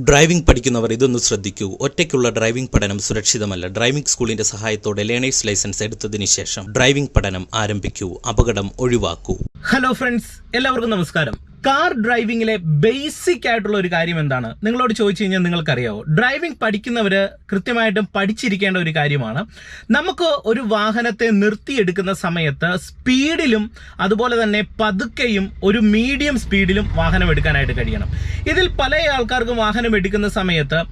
Driving പഠിക്കുന്നവർ ഇതൊന്ന് ശ്രദ്ധിക്കൂ. ഒറ്റയ്ക്കുള്ള driving പഠനം സുരക്ഷിതമല്ല. ഡ്രൈവിംഗ് സ്കൂളിന്റെ സഹായത്തോടെ ലേണേഴ്സ് ലൈസൻസ് എടുത്തതിന് ശേഷം ഡ്രൈവിംഗ് പഠനം ആരംഭിക്കൂ. അപകടം ഒഴിവാക്കൂ. ഹലോ ഫ്രണ്ട്സ് എല്ലാവർക്കും നമസ്കാരം. കാർ ഡ്രൈവിംഗിലെ ബേസിക് ആയിട്ടുള്ള ഒരു കാര്യം എന്താണ്? നിങ്ങളോട് ചോദിച്ചു കഴിഞ്ഞാൽ നിങ്ങൾക്കറിയാവോ. ഡ്രൈവിംഗ് പഠിക്കുന്നവര് കൃത്യമായിട്ടും പഠിച്ചിരിക്കേണ്ട ഒരു കാര്യമാണ്. നമുക്ക് ഒരു വാഹനത്തെ നിർത്തിയെടുക്കുന്ന സമയത്ത് സ്പീഡിലും അതുപോലെ തന്നെ പതുക്കെയും ഒരു മീഡിയം സ്പീഡിലും വാഹനം എടുക്കാനായിട്ട് കഴിയണം. ഇതിൽ പല ആൾക്കാർക്കും വാഹനം എടുക്കുന്ന സമയത്ത്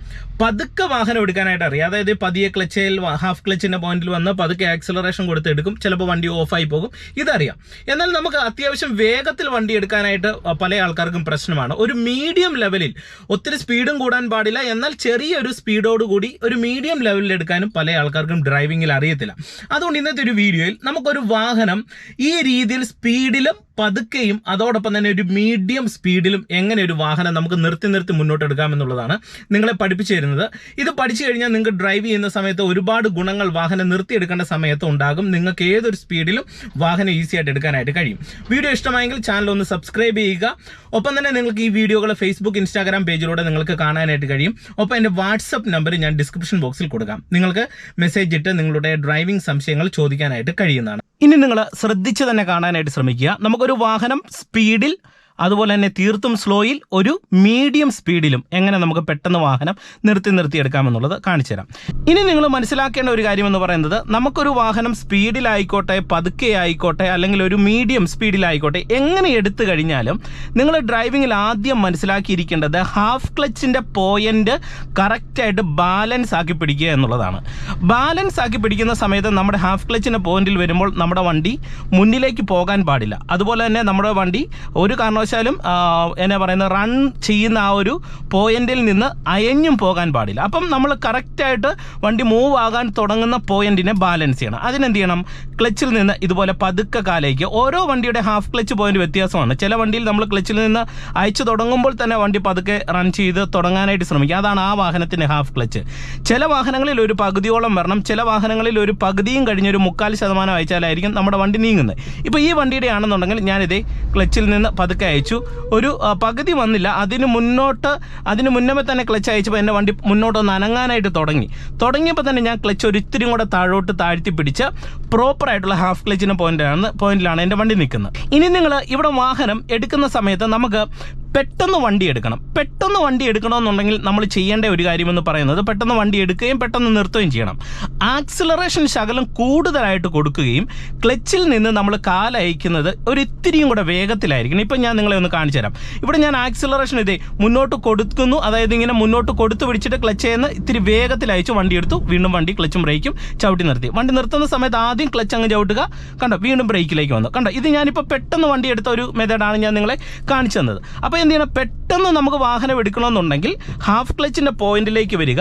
പതുക്കെ വാഹനം എടുക്കാനായിട്ട് അറിയാം. അതായത് പതിയെ ക്ലച്ചിൽ ഹാഫ് ക്ലച്ചിന്റെ പോയിന്റിൽ വന്ന് പതുക്കെ ആക്സിലറേഷൻ കൊടുത്ത് എടുക്കും. ചിലപ്പോൾ വണ്ടി ഓഫായി പോകും. ഇതറിയാം. എന്നാൽ നമുക്ക് അത്യാവശ്യം വേഗത്തിൽ വണ്ടി എടുക്കാനായിട്ട് പല ആൾക്കാർക്കും പ്രശ്നമാണ്. ഒരു മീഡിയം ലെവലിൽ ഒത്തിരി സ്പീഡും കൂടാൻ പാടില്ല. എന്നാൽ ചെറിയൊരു സ്പീഡോട് കൂടി ഒരു മീഡിയം ലെവലിൽ എടുക്കാനും പല ആൾക്കാർക്കും ഡ്രൈവിംഗിൽ അറിയത്തില്ല. അതുകൊണ്ട് ഇന്നത്തെ ഒരു വീഡിയോയിൽ നമുക്കൊരു വാഹനം ഈ രീതിയിൽ സ്പീഡിലും പതുക്കെയും അതോടൊപ്പം തന്നെ ഒരു മീഡിയം സ്പീഡിലും എങ്ങനെ ഒരു വാഹനം നമുക്ക് നിർത്തി നിർത്തി മുന്നോട്ട് എടുക്കാമെന്നുള്ളതാണ് നിങ്ങളെ പഠിപ്പിച്ചു തരുന്നത്. ഇത് പഠിച്ചു കഴിഞ്ഞാൽ നിങ്ങൾക്ക് ഡ്രൈവ് ചെയ്യുന്ന സമയത്ത് ഒരുപാട് ഗുണങ്ങൾ വാഹനം നിർത്തിയെടുക്കേണ്ട സമയത്ത് ഉണ്ടാകും. നിങ്ങൾക്ക് ഏതൊരു സ്പീഡിലും വാഹനം ഈസി ആയിട്ട് എടുക്കാനായിട്ട് കഴിയും. വീഡിയോ ഇഷ്ടമായെങ്കിൽ ചാനൽ ഒന്ന് സബ്സ്ക്രൈബ് ചെയ്യുക. ഒപ്പം തന്നെ നിങ്ങൾക്ക് ഈ വീഡിയോകൾ ഫേസ്ബുക്ക് ഇൻസ്റ്റാഗ്രാം പേജിലൂടെ നിങ്ങൾക്ക് കാണാനായിട്ട് കഴിയും. ഒപ്പം എന്റെ വാട്സപ്പ് നമ്പർ ഞാൻ ഡിസ്ക്രിപ്ഷൻ ബോക്സിൽ കൊടുക്കാം. നിങ്ങൾക്ക് മെസ്സേജ് ഇട്ട് നിങ്ങളുടെ ഡ്രൈവിംഗ് സംശയങ്ങൾ ചോദിക്കാനായിട്ട് കഴിയുന്നതാണ്. ഇനി നിങ്ങൾ ശ്രദ്ധിച്ച് തന്നെ കാണാനായിട്ട് ശ്രമിക്കുക. നമുക്കൊരു വാഹനം സ്പീഡിൽ അതുപോലെ തന്നെ തീർത്തും സ്ലോയിൽ ഒരു മീഡിയം സ്പീഡിലും എങ്ങനെ നമുക്ക് പെട്ടെന്ന് വാഹനം നിർത്തി നിർത്തി എടുക്കാമെന്നുള്ളത് കാണിച്ചു തരാം ഇനി നിങ്ങൾ മനസ്സിലാക്കേണ്ട ഒരു കാര്യം എന്ന് പറയുന്നത് നമുക്കൊരു വാഹനം സ്പീഡിലായിക്കോട്ടെ പതുക്കെ ആയിക്കോട്ടെ അല്ലെങ്കിൽ ഒരു മീഡിയം സ്പീഡിലായിക്കോട്ടെ എങ്ങനെ എടുത്തു കഴിഞ്ഞാലും നിങ്ങൾ ഡ്രൈവിങ്ങിൽ ആദ്യം മനസ്സിലാക്കിയിരിക്കേണ്ടത് ഹാഫ് ക്ലച്ചിന്റെ പോയിന്റ് കറക്റ്റായിട്ട് ബാലൻസ് ആക്കി പിടിക്കുക എന്നുള്ളതാണ്. ബാലൻസ് ആക്കി പിടിക്കുന്ന സമയത്ത് നമ്മുടെ ഹാഫ് ക്ലച്ചിന്റെ പോയിന്റിൽ വരുമ്പോൾ നമ്മുടെ വണ്ടി മുന്നിലേക്ക് പോകാൻ പാടില്ല. അതുപോലെ തന്നെ നമ്മുടെ വണ്ടി ഒരു കാരണവശാലും എന്നെ പറയുന്നത് റൺ ചെയ്യുന്ന ആ ഒരു പോയിന്റിൽ നിന്ന് അയഞ്ഞും പോകാൻ പാടില്ല. അപ്പം നമ്മൾ കറക്റ്റായിട്ട് വണ്ടി മൂവ് ആകാൻ തുടങ്ങുന്ന പോയിന്റിനെ ബാലൻസ് ചെയ്യണം. അതിനെന്ത് ചെയ്യണം ക്ലച്ചിൽ നിന്ന് ഇതുപോലെ പതുക്കെ കാലേക്ക്. ഓരോ വണ്ടിയുടെ ഹാഫ് ക്ലച്ച് പോയിന്റ് വ്യത്യാസമാണ്. ചില വണ്ടിയിൽ നമ്മൾ ക്ലച്ചിൽ നിന്ന് അയച്ചു തുടങ്ങുമ്പോൾ തന്നെ വണ്ടി പതുക്കെ റൺ ചെയ്ത് തുടങ്ങാനായിട്ട് ശ്രമിക്കുക അതാണ് ആ വാഹനത്തിന്റെ ഹാഫ് ക്ലച്ച് ചില വാഹനങ്ങളിൽ ഒരു പകുതിയോളം വരണം. ചില വാഹനങ്ങളിൽ ഒരു പകുതിയും കഴിഞ്ഞൊരു മുക്കാൽ ശതമാനം അയച്ചാലായിരിക്കും നമ്മുടെ വണ്ടി നീങ്ങുന്നത്. ഇപ്പോൾ ഈ വണ്ടിയുടെ ആണെന്നുണ്ടെങ്കിൽ ഞാനിതേ ക്ലച്ചിൽ നിന്ന് പതുക്കെ അയച്ചു. ഒരു പകുതി വന്നില്ല. അതിന് മുന്നോട്ട് അതിന് മുന്നമേ തന്നെ ക്ലച്ച് അയച്ചപ്പോൾ എന്റെ വണ്ടി മുന്നോട്ടൊന്ന് അനങ്ങാനായിട്ട് തുടങ്ങി. തുടങ്ങിയപ്പോൾ തന്നെ ഞാൻ ക്ലച്ച് ഒരു ഇത്തിരി കൂടെ താഴോട്ട് താഴ്ത്തി പിടിച്ച പ്രോപ്പറായിട്ടുള്ള ഹാഫ് ക്ലച്ചിന്റെ പോയിന്റാണ് പോയിന്റിലാണ് എന്റെ വണ്ടി നിൽക്കുന്നത്. ഇനി നിങ്ങൾ ഇവിടെ വാഹനം എടുക്കുന്ന സമയത്ത് നമുക്ക് പെട്ടെന്ന് വണ്ടി എടുക്കണം. പെട്ടെന്ന് വണ്ടി എടുക്കണമെന്നുണ്ടെങ്കിൽ നമ്മൾ ചെയ്യേണ്ട ഒരു കാര്യമെന്ന് പറയുന്നത് പെട്ടെന്ന് വണ്ടി എടുക്കുകയും പെട്ടെന്ന് നിർത്തുകയും ചെയ്യണം. ആക്സിലറേഷൻ ശകലം കൂടുതലായിട്ട് കൊടുക്കുകയും ക്ലച്ചിൽ നിന്ന് നമ്മൾ കാലയക്കുന്നത് ഒരു ഇത്തിരിയും കൂടെ വേഗത്തിലായിരിക്കണം. ഇപ്പം ഞാൻ നിങ്ങളെ ഒന്ന് കാണിച്ചു തരാം. ഇവിടെ ഞാൻ ആക്സിലറേഷൻ ഇതേ മുന്നോട്ട് കൊടുക്കുന്നു. അതായത് ഇങ്ങനെ മുന്നോട്ട് കൊടുത്തു പിടിച്ചിട്ട് ക്ലച്ച് ചെയ്യുന്ന ഇത്തിരി വേഗത്തിൽ അയച്ചു വണ്ടി എടുത്തു. വീണ്ടും വണ്ടി ക്ലച്ചും ബ്രേക്കും ചവിട്ടി നിർത്തി. വണ്ടി നിർത്തുന്ന സമയത്ത് ആദ്യം ക്ലച്ച് അങ്ങ് ചവിട്ടുക. കണ്ടോ? വീണ്ടും ബ്രേക്കിലേക്ക് വന്നു. കണ്ടോ? ഇത് ഞാനിപ്പോൾ പെട്ടെന്ന് വണ്ടി എടുത്ത ഒരു മെത്തേഡാണ് ഞാൻ നിങ്ങളെ കാണിച്ചു തന്നത്. അപ്പോൾ എന്ത് ചെയ്യണം പെട്ടെന്ന് നമുക്ക് വാഹനം എടുക്കണമെന്നുണ്ടെങ്കിൽ ഹാഫ് ക്ലച്ചിന്റെ പോയിന്റിലേക്ക് വരിക.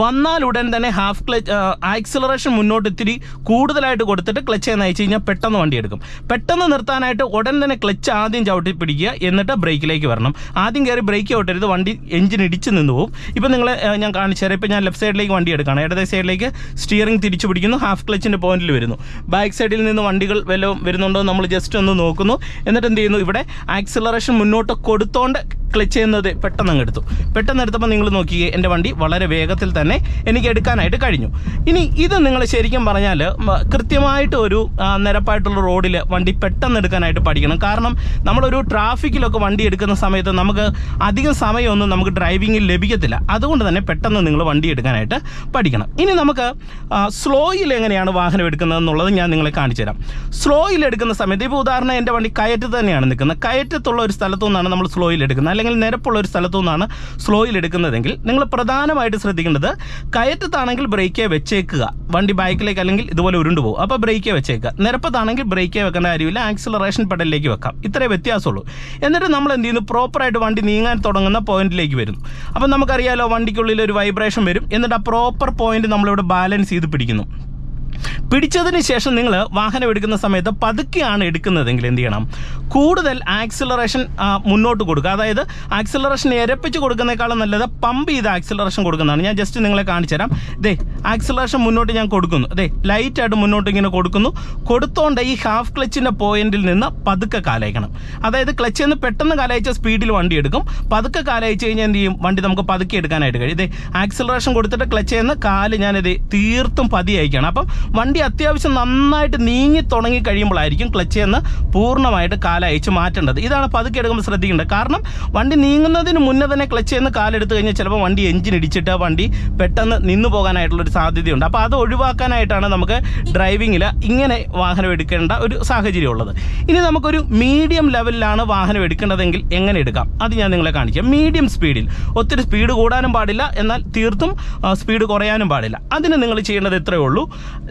വന്നാൽ ഉടൻ തന്നെ ഹാഫ് ക്ലച്ച് ആക്സിലറേഷൻ മുന്നോട്ട് ഇത്തിരി കൂടുതലായിട്ട് കൊടുത്തിട്ട് ക്ലച്ച് എന്ന് കഴിഞ്ഞാൽ പെട്ടെന്ന് വണ്ടി എടുക്കും. പെട്ടെന്ന് നിർത്താനായിട്ട് ഉടൻ തന്നെ ക്ലച്ച് ആദ്യം ചവിട്ടി പിടിക്കുക എന്നിട്ട് ബ്രേക്കിലേക്ക് വരണം. ആദ്യം കയറി ബ്രേക്ക് ചവിട്ടരുത് വണ്ടി എഞ്ചിൻ ഇടിച്ച് നിന്ന് പോകും ഇപ്പം നിങ്ങൾ ഞാൻ കാണിച്ചു തരാം. ഇപ്പം ഞാൻ ലെഫ്റ്റ് സൈഡിലേക്ക് വണ്ടി എടുക്കുകയാണ്. ഇടതേ സൈഡിലേക്ക് സ്റ്റിയറിംഗ് തിരിച്ചു പിടിക്കുന്നു ഹാഫ് ക്ലച്ചിന്റെ പോയിന്റിൽ വരുന്നു. ബാക്ക് സൈഡിൽ നിന്ന് വണ്ടികൾ വല്ലതും വരുന്നുണ്ടോ നമ്മൾ ജസ്റ്റ് ഒന്ന് നോക്കുന്നു. എന്നിട്ട് എന്ത് ചെയ്യുന്നു? ഇവിടെ ആക്സിലറേഷൻ മുന്നോട്ട് കൊടുത്തോണ്ട് ക്ലച്ച് ചെയ്യുന്നത് പെട്ടെന്ന് അങ്ങ് എടുത്തു. പെട്ടെന്ന് എടുത്തപ്പോൾ നിങ്ങൾ നോക്കിയേ എന്റെ വണ്ടി വളരെ വേഗത്തിൽ തന്നെ എനിക്ക് എടുക്കാനായിട്ട് കഴിഞ്ഞു. ഇനി ഇത് നിങ്ങൾ ശരിക്കും പറഞ്ഞാൽ കൃത്യമായിട്ട് ഒരു നിരപ്പായിട്ടുള്ള റോഡിൽ വണ്ടി പെട്ടെന്ന് എടുക്കാനായിട്ട് പഠിക്കണം. കാരണം നമ്മളൊരു ട്രാഫിക്കിലൊക്കെ വണ്ടി എടുക്കുന്ന സമയത്ത് നമുക്ക് അധികം സമയമൊന്നും നമുക്ക് ഡ്രൈവിങ്ങിൽ ലഭിക്കത്തില്ല. അതുകൊണ്ട് തന്നെ പെട്ടെന്ന് നിങ്ങൾ വണ്ടി എടുക്കാനായിട്ട് പഠിക്കണം. ഇനി നമുക്ക് സ്ലോയിൽ എങ്ങനെയാണ് വാഹനം എടുക്കുന്നത് എന്നുള്ളത് ഞാൻ നിങ്ങളെ കാണിച്ചു തരാം. സ്ലോയിൽ എടുക്കുന്ന സമയത്ത് ഇപ്പോൾ ഉദാഹരണം എന്റെ വണ്ടി കയറ്റത്ത് തന്നെയാണ് നിൽക്കുന്നത്. കയറ്റത്തുള്ള ഒരു സ്ഥലത്തു നിന്നാണ് നമ്മൾ സ്ലോയിൽ എടുക്കുന്നത്. അല്ലെങ്കിൽ നിരപ്പുള്ള ഒരു സ്ഥലത്തു നിന്നാണ് സ്ലോയിൽ എടുക്കുന്നതെങ്കിൽ നിങ്ങൾ പ്രധാനമായിട്ട് ശ്രദ്ധിക്കേണ്ടത് കയറ്റത്താണെങ്കിൽ ബ്രേക്കേ വെച്ചേക്കുക. വണ്ടി ബാക്കിലേക്ക് അല്ലെങ്കിൽ ഇതുപോലെ ഉരുണ്ടു പോകും. അപ്പോൾ ബ്രേക്കേ വെച്ചേക്കുക. നിരപ്പത്താണെങ്കിൽ ബ്രേക്കേ വെക്കേണ്ട കാര്യമില്ല. ആക്സിലറേഷൻ പെഡലിലേക്ക് വെക്കാം. ഇത്രേ വ്യത്യാസമുള്ളൂ. എന്നിട്ട് നമ്മൾ എന്ത് ചെയ്യുന്നു? പ്രോപ്പറായിട്ട് വണ്ടി നീങ്ങാൻ തുടങ്ങുന്ന പോയിന്റിലേക്ക് വരുന്നു. അപ്പം നമുക്കറിയാലോ വണ്ടിക്കുള്ളിൽ ഒരു വൈബ്രേഷൻ വരും. എന്നിട്ട് ആ പ്രോപ്പർ പോയിന്റ് നമ്മളിവിടെ ബാലൻസ് ചെയ്ത് പിടിക്കുന്നു. പിടിച്ചതിന് ശേഷം നിങ്ങൾ വാഹനം എടുക്കുന്ന സമയത്ത് പതുക്കെയാണ് എടുക്കുന്നതെങ്കിൽ എന്ത് ചെയ്യണം? കൂടുതൽ ആക്സിലറേഷൻ മുന്നോട്ട് കൊടുക്കുക. അതായത് ആക്സിലറേഷൻ ഇരപ്പിച്ച് കൊടുക്കുന്നേക്കാളും നല്ലത് പമ്പ് ചെയ്ത് ആക്സിലറേഷൻ കൊടുക്കുന്നതാണ്. ഞാൻ ജസ്റ്റ് നിങ്ങളെ കാണിച്ചു തരാം. ദേ ആക്സിലറേഷൻ മുന്നോട്ട് ഞാൻ കൊടുക്കുന്നു. അതെ ലൈറ്റായിട്ട് മുന്നോട്ട് ഇങ്ങനെ കൊടുക്കുന്നു. കൊടുത്തോണ്ട് ഈ ഹാഫ് ക്ലച്ചിന്റെ പോയിന്റിൽ നിന്ന് പതുക്കെ കാലയക്കണം. അതായത് ക്ലച്ചിൽ നിന്ന് പെട്ടെന്ന് കാലയച്ച സ്പീഡിൽ വണ്ടി എടുക്കും. പതുക്കെ കാലയച്ച് കഴിഞ്ഞാൽ എന്ത് ചെയ്യും? വണ്ടി നമുക്ക് പതുക്കെ എടുക്കാനായിട്ട് കഴിയും. ഇതേ ആക്സിലറേഷൻ കൊടുത്തിട്ട് ക്ലച്ചിൽ നിന്ന് കാൽ ഞാനിത് തീർത്തും പതി അയക്കണം അപ്പം വണ്ടി അത്യാവശ്യം നന്നായിട്ട് നീങ്ങി തുടങ്ങി കഴിയുമ്പോഴായിരിക്കും ക്ലച്ച് എന്ന് പൂർണമായിട്ട് കാലയച്ച് മാറ്റേണ്ടത്. ഇതാണ് പതുക്കെ എടുക്കുമ്പോൾ ശ്രദ്ധിക്കേണ്ടത്. കാരണം വണ്ടി നീങ്ങുന്നതിന് മുന്നേ തന്നെ ക്ലച്ചിൽ നിന്ന് കാലെടുത്ത് കഴിഞ്ഞാൽ ചിലപ്പോൾ വണ്ടി എഞ്ചിൻ ഇടിച്ചിട്ട് വണ്ടി പെട്ടെന്ന് നിന്നു പോകാനായിട്ടുള്ളൊരു സാധ്യതയുണ്ട്. അപ്പോൾ അത് ഒഴിവാക്കാനായിട്ടാണ് നമുക്ക് ഡ്രൈവിങ്ങിൽ ഇങ്ങനെ വാഹനം എടുക്കേണ്ട ഒരു സാഹചര്യം ഉള്ളത്. ഇനി നമുക്കൊരു മീഡിയം ലെവലിലാണ് വാഹനം എടുക്കേണ്ടതെങ്കിൽ എങ്ങനെ എടുക്കാം? അത് ഞാൻ നിങ്ങളെ കാണിക്കാം. മീഡിയം സ്പീഡിൽ. ഒത്തിരി സ്പീഡ് കൂടാനും പാടില്ല. എന്നാൽ തീർത്തും സ്പീഡ് കുറയാനും പാടില്ല. അതിന് നിങ്ങൾ ചെയ്യേണ്ടത് ഇത്രയേ ഉള്ളൂ.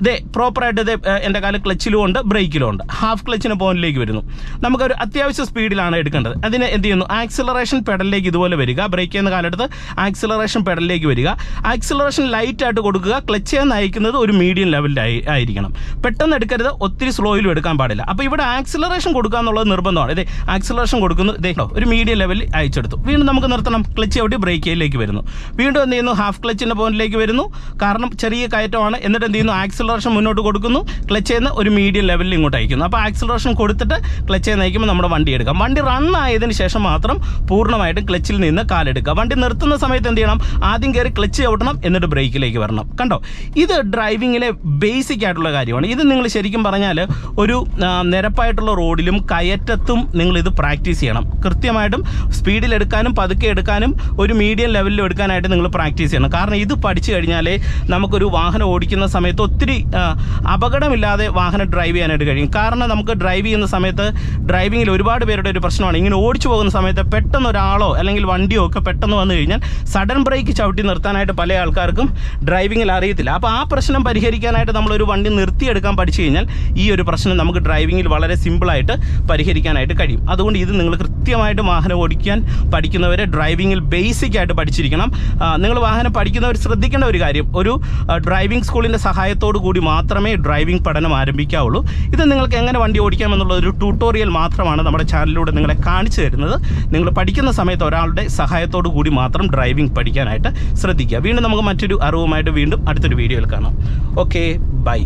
ഇതേ പ്രോപ്പറായിട്ട് ഇതേ എന്റെ കാലം ക്ലച്ചിലും ഉണ്ട് ബ്രേക്കിലും ഉണ്ട്. ഹാഫ് ക്ലച്ചിന് പോയിന്റിലേക്ക് വരുന്നു. നമുക്കൊരു അത്യാവശ്യ സ്പീഡിലാണ് എടുക്കേണ്ടത്. അതിന് എന്ത് ചെയ്യുന്നു? ആക്സിലറേഷൻ പെഡലിലേക്ക് ഇതുപോലെ വരിക. ബ്രേക്ക് ചെയ്യുന്ന കാലത്ത് ആക്സിലറേഷൻ പെഡലിലേക്ക് വരിക. ആക്സിലറേഷൻ ലൈറ്റായിട്ട് കൊടുക്കുക. ക്ലച്ച് ചെയ്യുന്ന അയക്കുന്നത് ഒരു മീഡിയം ലെവലിലായി ആയിരിക്കണം. പെട്ടെന്ന് എടുക്കരുത്. ഒത്തിരി സ്ലോയിലും എടുക്കാൻ പാടില്ല. അപ്പോൾ ഇവിടെ ആക്സിലറേഷൻ കൊടുക്കുക എന്നുള്ളത് നിർബന്ധമാണ്. ഇതേ ആക്സിലറേഷൻ കൊടുക്കുന്നത് ഇതേ ഒരു മീഡിയം ലെവലിൽ അയച്ചെടുത്തു. വീണ്ടും നമുക്ക് നിർത്തണം. ക്ലച്ച് ചവിട്ടി ബ്രേക്കിലേക്ക് വരുന്നു. വീണ്ടും എന്ത് ചെയ്യുന്നു? ഹാഫ് ക്ലച്ചിന്റെ പോയിന്റിലേക്ക് വരുന്നു. കാരണം ചെറിയ കയറ്റമാണ്. എന്നിട്ട് എന്ത് ചെയ്യുന്നു? ആക്സിലറേഷൻ മുന്നോട്ട് കൊടുക്കുന്നു. ക്ലച്ച് ചെയ്യുന്ന ഒരു മീഡിയം ലെവലിൽ ഇങ്ങോട്ട് അയക്കുന്നു. അപ്പോൾ ആക്സിലറേഷൻ കൊടുത്തിട്ട് ക്ലച്ച് ചെയ്യുന്ന അയക്കുമ്പോൾ നമ്മുടെ വണ്ടി എടുക്കാം. വണ്ടി റൺ ആയതിനു ശേഷം മാത്രം പൂർണമായിട്ടും ക്ലച്ചിൽ നിന്ന് കാലെടുക്കുക വണ്ടി നിർത്തുന്ന സമയത്ത് എന്ത് ചെയ്യണം? ആദ്യം കയറി ക്ലച്ച് ചവിട്ടണം എന്നിട്ട് ബ്രേക്കിലേക്ക് വരണം. കണ്ടോ? ഇത് ഡ്രൈവിങ്ങിലെ ബേസിക് ആയിട്ടുള്ള കാര്യമാണ്. ഇത് നിങ്ങൾ ശരിക്കും പറഞ്ഞാൽ ഒരു നിരപ്പായിട്ടുള്ള റോഡിലും കയറ്റത്തും നിങ്ങൾ ഇത് പ്രാക്ടീസ് ചെയ്യണം. കൃത്യമായിട്ടും സ്പീഡിൽ എടുക്കാനും പതുക്കെ എടുക്കാനും ഒരു മീഡിയം ലെവലിൽ എടുക്കാനായിട്ട് നിങ്ങൾ പ്രാക്ടീസ് ചെയ്യണം. കാരണം ഇത് പഠിച്ചു കഴിഞ്ഞാൽ നമുക്കൊരു വാഹനം ഓടിക്കുന്ന സമയത്ത് ഒത്തിരി അപകടമില്ലാതെ വാഹനം ഡ്രൈവ് ചെയ്യാനായിട്ട് കഴിയും. കാരണം നമുക്ക് ഡ്രൈവ് ചെയ്യുന്ന സമയത്ത് ഡ്രൈവിങ്ങിൽ ഒരുപാട് പേരുടെ ഒരു പ്രശ്നമാണ്. ഇങ്ങനെ ഓടിച്ചു പോകുന്ന സമയത്ത് പെട്ടെന്ന് ഒരാളോ അല്ലെങ്കിൽ വണ്ടിയോ ഒക്കെ പെട്ടെന്ന് വന്നു കഴിഞ്ഞാൽ സഡൻ ബ്രേക്ക് ചവിട്ടി നിർത്താനായിട്ട് പല ആൾക്കാർക്കും ഡ്രൈവിങ്ങിൽ അറിയത്തില്ല. അപ്പോൾ ആ പ്രശ്നം പരിഹരിക്കാനായിട്ട് നമ്മളൊരു വണ്ടി നിർത്തിയെടുക്കാൻ പഠിച്ചു കഴിഞ്ഞാൽ ഈ ഒരു പ്രശ്നം നമുക്ക് ഡ്രൈവിങ്ങിൽ വളരെ സിമ്പിളായിട്ട് പരിഹരിക്കാനായിട്ട് കഴിയും. അതുകൊണ്ട് ഇത് നിങ്ങൾ കൃത്യമായിട്ട് വാഹനം ഓടിക്കാൻ പഠിക്കുന്നവരെ ഡ്രൈവിങ്ങിൽ ബേസിക് ആയിട്ട് പഠിച്ചിരിക്കണം. നിങ്ങൾ വാഹനം പഠിക്കുന്നവർ ശ്രദ്ധിക്കേണ്ട ഒരു കാര്യം. ഒരു ഡ്രൈവിംഗ് സ്കൂളിന്റെ സഹായത്തോടു മാത്രമേ ഡ്രൈവിംഗ് പഠനം ആരംഭിക്കാവുള്ളൂ. ഇത് നിങ്ങൾക്ക് എങ്ങനെ വണ്ടി ഓടിക്കാം എന്നുള്ള ഒരു ട്യൂട്ടോറിയൽ മാത്രമാണ് നമ്മുടെ ചാനലിലൂടെ നിങ്ങളെ കാണിച്ചു തരുന്നത്. നിങ്ങൾ പഠിക്കുന്ന സമയത്ത് ഒരാളുടെ സഹായത്തോടു കൂടി മാത്രം ഡ്രൈവിംഗ് പഠിക്കാനായിട്ട് ശ്രദ്ധിക്കുക. വീണ്ടും നമുക്ക് മറ്റൊരു അറിവുമായിട്ട് വീണ്ടും അടുത്തൊരു വീഡിയോയിൽ കാണാം. Okay bye